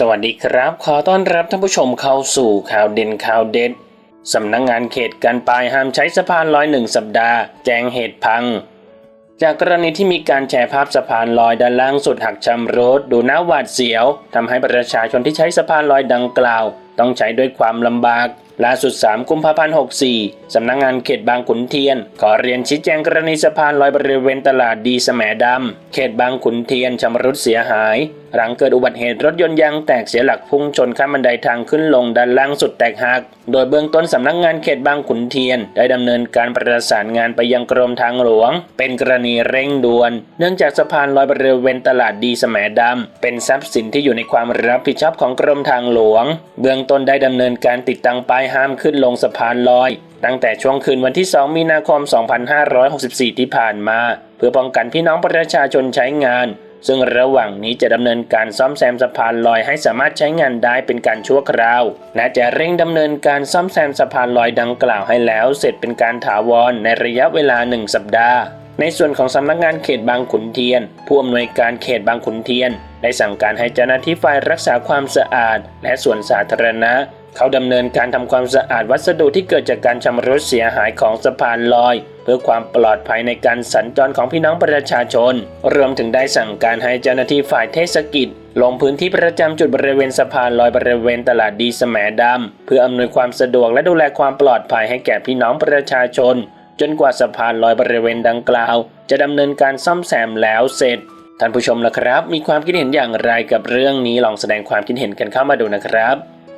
สวัสดีครับ ขอต้อนรับท่านผู้ชมเข้าสู่ข่าวเด่นข่าวเด็ด สำนักงงานเขตการปายห้ามใช้สะพานลอยหนึ่งสัปดาห์ แจ้งเหตุพัง จากกรณีที่มีการแชร์ภาพสะพานลอยด้านล่างสุดหักชำรุดดูน่าหวาดเสียวทำให้ประชาชนที่ใช้สะพานลอยดังกล่าว ต้องใช้ด้วยความลำบาก ล่าสุด 3 กุมภาพันธ์ 64 สำนักงงานเขตบางขุนเทียน ขอเรียนชี้แจงกรณีสะพานลอยบริเวณตลาดดีแสมดำ เขตบางขุนเทียนชำรุดเสียหาย หลังเกิดอุบัติเหตุรถยนต์ยางแตกเสียหลักพุ่งชนข้ามบันไดทางขึ้นลงด้านล่างสุดแตกหัก โดยเบื้องต้นสำนักงานเขตบางขุนเทียน ได้ดำเนินการประสานงานไปยังกรมทางหลวง เป็นกรณีเร่งด่วน เนื่องจากสะพานลอยบริเวณตลาดดีแสมดำ เป็นทรัพย์สินที่อยู่ในความรับผิดชอบของกรมทางหลวง เบื้องต้นได้ดำเนินการติดตั้งป้ายห้ามขึ้นลงสะพานลอย ตั้งแต่ช่วงคืนวันที่ 2 มีนาคม 2564 ที่ผ่านมา เพื่อป้องกันพี่น้องประชาชนใช้งาน ซึ่งระหว่างนี้จะดำเนินการซ่อมแซมสะพานลอยให้สามารถใช้งานได้เป็นการชั่วคราว และจะเร่งดำเนินการซ่อมแซมสะพานลอยดังกล่าวให้แล้ว เสร็จเป็นการถาวรในระยะเวลาหนึ่งสัปดาห์ในส่วนของสำนักงานเขตบางขุนเทียน ผู้อำนวยการเขตบางขุนเทียน ได้สั่งการให้เจ้าหน้าที่ฝ่ายรักษาความสะอาด และส่วนสาธารณะ เขาดำเนินการทำความสะอาดวัสดุที่เกิดจากการชำรุดเสียหายของสะพานลอย เพื่อความปลอดภัยในการสัญจรของพี่น้องประชาชน รวมถึงได้สั่งการให้เจ้าหน้าที่ฝ่ายเทศกิจ ลงพื้นที่ประจำจุดบริเวณสะพานลอยบริเวณตลาดดีแสมดำเพื่ออำนวยความสะดวกและดูแลความปลอดภัยให้แก่พี่น้องประชาชน จนกว่าสะพานลอยบริเวณดังกล่าว จะดำเนินการซ่อมแซมแล้วเสร็จท่านผู้ชมล่ะครับ มีความคิดเห็นอย่างไรกับเรื่องนี้ลองแสดงความคิดเห็นกันเข้ามาดูนะครับ